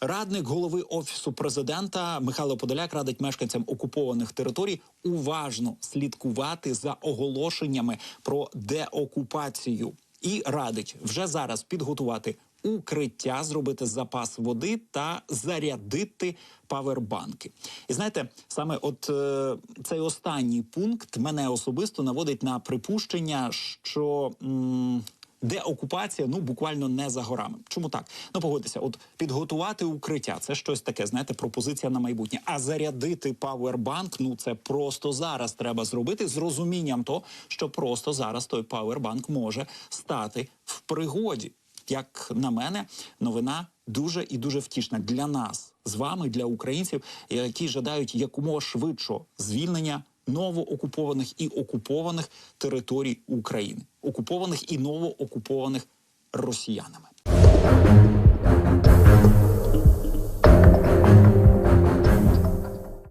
Радник голови офісу президента Михайло Подоляк радить мешканцям окупованих територій уважно слідкувати за оголошеннями про деокупацію і радить вже зараз підготувати укриття, зробити запас води та зарядити павербанки. І знаєте, саме от е, цей останній пункт мене особисто наводить на припущення, що. М- де окупація ну буквально не за горами. Чому так? Ну погодьтеся, от підготувати укриття це щось таке, знаєте, пропозиція на майбутнє. А зарядити павербанк, ну це просто зараз треба зробити з розумінням того, що просто зараз той павербанк може стати в пригоді. Як на мене, новина дуже і дуже втішна для нас з вами, для українців, які жадають якомога швидшого звільнення новоокупованих і окупованих територій України, окупованих і новоокупованих росіянами.